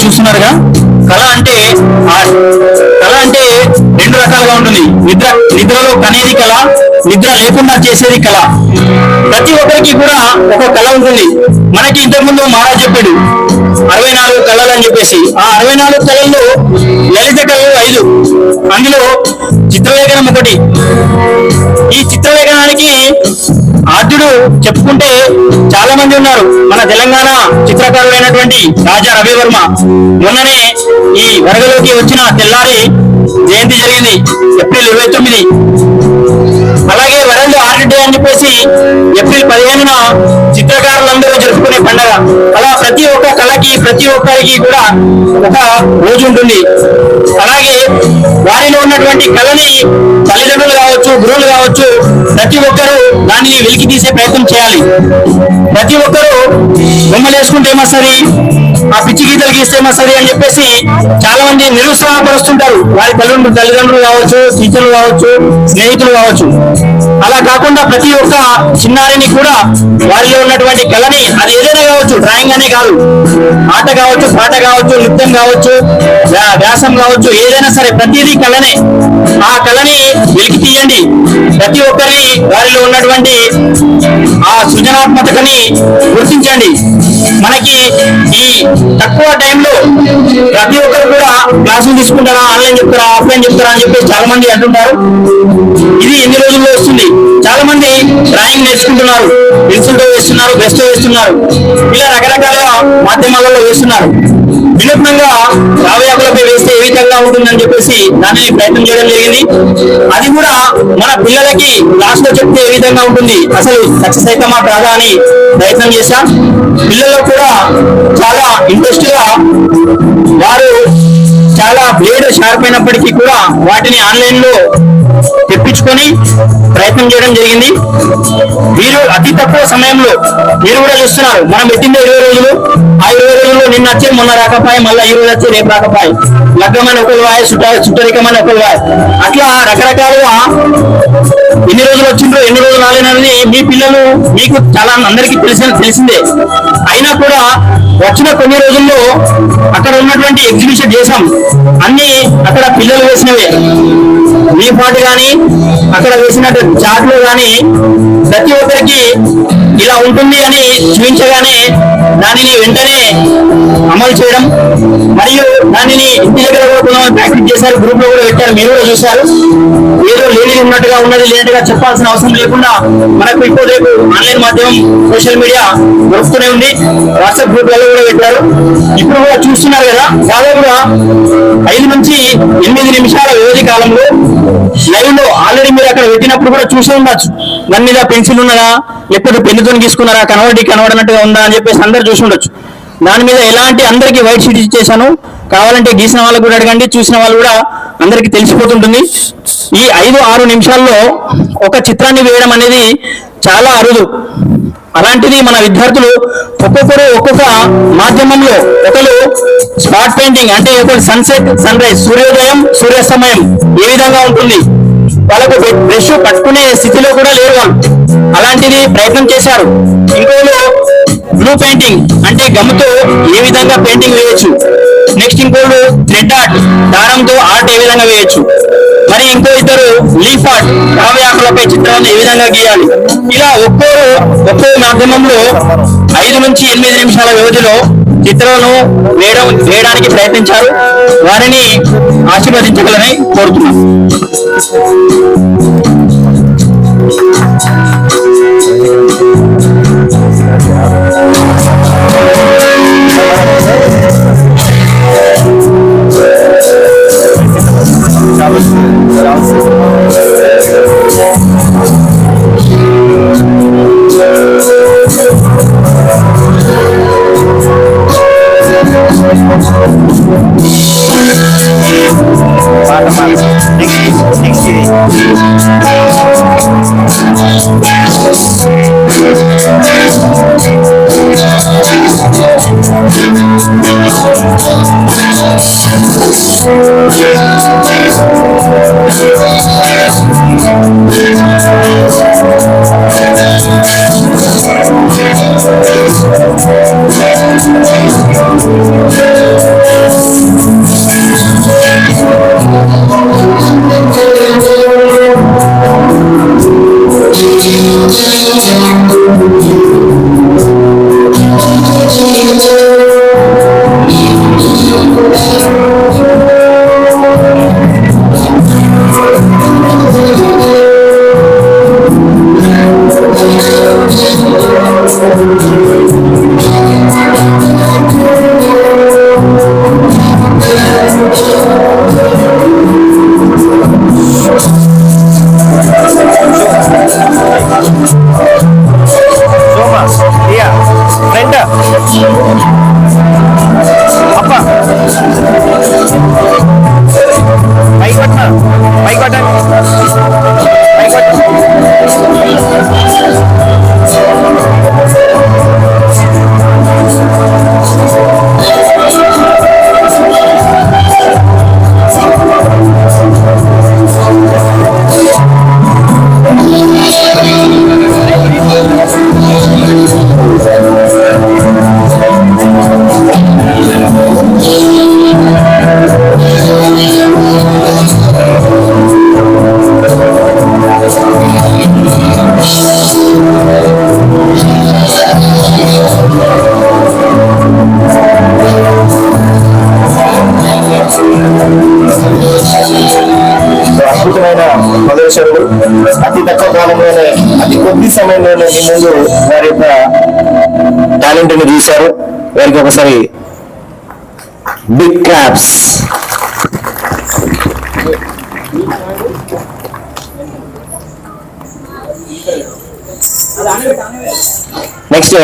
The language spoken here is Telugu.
చూస్తున్నారుగా? కళ అంటే కళ అంటే రెండు రకాలుగా ఉంటుంది. నిద్ర నిద్రలో కనేది కళ నిద్ర లేకుండా చేసేది కళ. ప్రతి ఒక్కరికి కూడా ఒక కళ ఉంటుంది. మనకి ఇంతకుముందు మహారాజ్ చెప్పాడు అరవై నాలుగు కళలు అని చెప్పేసి. ఆ అరవై నాలుగు కళల్లో లలిత కళలు ఐదు. అందులో చిత్రలేఖనం ఒకటి. ఈ చిత్రలేఖనానికి ఆద్యుడు చెప్పుకుంటే చాలా మంది ఉన్నారు. మన తెలంగాణ చిత్రకారుడైనటువంటి రాజా రవివర్మ. మొన్ననే ఈ వరగలోకి వచ్చిన తెల్లారి జయంతి జరిగింది. ఏప్రిల్ ఇరవై తొమ్మిది. అలాగే వరల్డ్ ఆర్ట్ డే అని చెప్పేసి ఏప్రిల్ పదిహేనున చిత్రకారులందరూ జరుపుకునే పండగ. అలా ప్రతి ఒక్క కళకి ప్రతి ఒక్కరికి కూడా ఒక రోజు ఉంటుంది. ఉన్నటువంటి కళని తల్లిదండ్రులు కావచ్చు గురువులు కావచ్చు ప్రతి ఒక్కరూ దానిని వెలికి తీసే ప్రయత్నం చేయాలి. ప్రతి ఒక్కరూ బొమ్మలు వేసుకుంటే ఏమొస్తుంది? ఆ పిచ్చి గీతలు గీస్తే ఏమొస్తుంది అని చెప్పేసి చాలా మంది నిరుత్సాహపరుస్తుంటారు. వారి తల్లిదండ్రులు తల్లిదండ్రులు కావచ్చు టీచర్లు కావచ్చు స్నేహితులు కావచ్చు. అలా కాకుండా ప్రతి ఒక్క చిన్నారిని కూడా వారిలో ఉన్నటువంటి కళని అది ఏదైనా కావచ్చు డ్రాయింగ్ అనే కాదు. ఆట కావచ్చు పాట కావచ్చు నృత్యం కావచ్చు వ్యాసం కావచ్చు ఏదైనా సరే ప్రతిదీ కళనే. ఆ కళని వెలికి తీయండి. ప్రతి ఒక్కరి వారిలో ఉన్నటువంటి ఆ సృజనాత్మకతని గుర్తించండి. మనకి ఈ తక్కువ టైంలో ప్రతి ఒక్కరు కూడా క్లాసులు తీసుకుంటారా ఆన్లైన్ చెప్తారా ఆఫ్లైన్ చెప్తారా అని చెప్పి చాలా మంది అంటుంటారు. ఇది ఎన్ని రోజుల్లో వస్తుంది? చాలా మంది డ్రాయింగ్ నేర్చుకుంటున్నారు పెన్సిల్తో వేస్తున్నారు బ్రష్ వేస్తున్నారు. ఇలా రకరకాల మాధ్యమాలలో వేస్తున్నారు. వినూత్నంగా రావయాకులపై వేస్తే ఏ విధంగా ఉంటుందని చెప్పేసి దానిని ప్రయత్నం చేయడం జరిగింది. అది కూడా మన పిల్లలకి క్లాస్లో చెప్తే ఏ విధంగా ఉంటుంది అసలు సక్సెస్ అవుతామా కాదా అని ప్రయత్నం చేశాం. పిల్లలు కూడా చాలా ఇంట్రెస్ట్గా వారు చాలా బ్లేడ్ షార్ప్ అయినప్పటికీ కూడా వాటిని ఆన్లైన్లో తెప్పించుకొని ప్రయత్నం చేయడం జరిగింది. వీరు అతి తక్కువ సమయంలో మీరు కూడా చూస్తున్నారు. మనం పెట్టింది ఇరవై రోజులు. ఆ ఇరవై రోజుల్లో నిన్న వచ్చే మొన్న రాకపాయ మళ్ళీ ఈ రోజు వచ్చి రేపు రాకపాయ. లగ్గమని ఒకరు వాయ చుట్ట చుట్టరికమని ఒకరు వాయ అట్లా రకరకాలుగా ఎన్ని రోజులు వచ్చిండ్రో ఎన్ని రోజులు రాలేనని మీ పిల్లలు మీకు చాలా అందరికీ తెలిసిన తెలిసిందే. అయినా కూడా వచ్చిన కొన్ని రోజుల్లో అక్కడ ఉన్నటువంటి ఎగ్జిబిషన్ చేసాం అన్ని అక్కడ పిల్లలు వేసినవే. మీ పాటు కానీ అక్కడ వేసినట్టు చాట్లు కానీ ప్రతి ఒక్కరికి ఇలా ఉంటుంది అని చూపించగానే దానిని వెంటనే అమలు చేయడం మరియు దానిని ఇంటి దగ్గర కూడా కొంతమంది ప్రాక్టీస్ చేశారు గ్రూప్లో కూడా పెట్టారు మీరు కూడా చూశారు. ఏదో లేని ఉన్నట్టుగా ఉన్నది లేనట్టుగా చెప్పాల్సిన అవసరం లేకుండా మనకు ఇప్పుడు రేపు ఆన్లైన్ మాధ్యమం సోషల్ మీడియా దొరుకుతూనే ఉంది. వాట్సాప్ గ్రూప్లలో కూడా పెట్టారు. ఇప్పుడు కూడా చూస్తున్నారు కదా దాదాపుగా ఐదు నుంచి ఎనిమిది నిమిషాల వ్యవధి కాలంలో లైవ్లో ఆల్రెడీ మీరు అక్కడ పెట్టినప్పుడు కూడా చూసి ఉండొచ్చు. దాని మీద పెన్సిల్ ఉన్నదా లేకపోతే పెళ్ళితో గీసుకున్నారా? కనవడి కనవడనట్టుగా ఉందా అని చెప్పేసి అందరు చూసి ఉండొచ్చు. దాని మీద ఎలాంటి అందరికి వైట్ షీట్ ఇచ్చేసాను కావాలంటే గీసిన వాళ్ళకు కూడా అడగండి చూసిన వాళ్ళు కూడా అందరికి తెలిసిపోతుంటుంది. ఈ ఐదు ఆరు నిమిషాల్లో ఒక చిత్రాన్ని వేయడం అనేది చాలా అరుదు. అలాంటిది మన విద్యార్థులు ఒక్కొక్కరు ఒక్కొక్క మాధ్యమంలో ఒకరు స్పాట్ పెయింటింగ్ అంటే ఒకరు సన్సెట్ సన్ రైజ్ సూర్యోదయం సూర్యాస్తమయం ఏ విధంగా ఉంటుంది? వాళ్ళకు బ్రష్ పట్టుకునే స్థితిలో కూడా లేరు వాళ్ళు. అలాంటిది ప్రయత్నం చేశారు. ఇంకోళ్ళు బ్లూ పెయింటింగ్ అంటే గమ్ముతో ఏ విధంగా పెయింటింగ్ వేయచ్చు? నెక్స్ట్ ఇంకోళ్ళు థ్రెడ్ ఆర్ట్ దారంతో ఆర్ట్ ఏ విధంగా వేయచ్చు? మరి ఇంకో ఇద్దరు లీఫ్ ఆర్ట్ కావ్యాకులపై చిత్రాలను ఏ విధంగా గీయాలి? ఇలా ఒక్కోరు ఒక్కో మాధ్యమంలో ఐదు నుంచి ఎనిమిది నిమిషాల వ్యవధిలో చిత్రాలను వేయడం వేయడానికి ప్రయత్నించారు. వారిని ఆశీర్వదించగలని కోరుతున్నాం. Para pa. Thank you. Thank you. అతి కొద్ది సమయంలోనే మీ ముందు వారి యొక్క టాలెంట్ని చూశారు వారికి ఒకసారి బిగ్ క్లాప్స్ నెక్స్ట్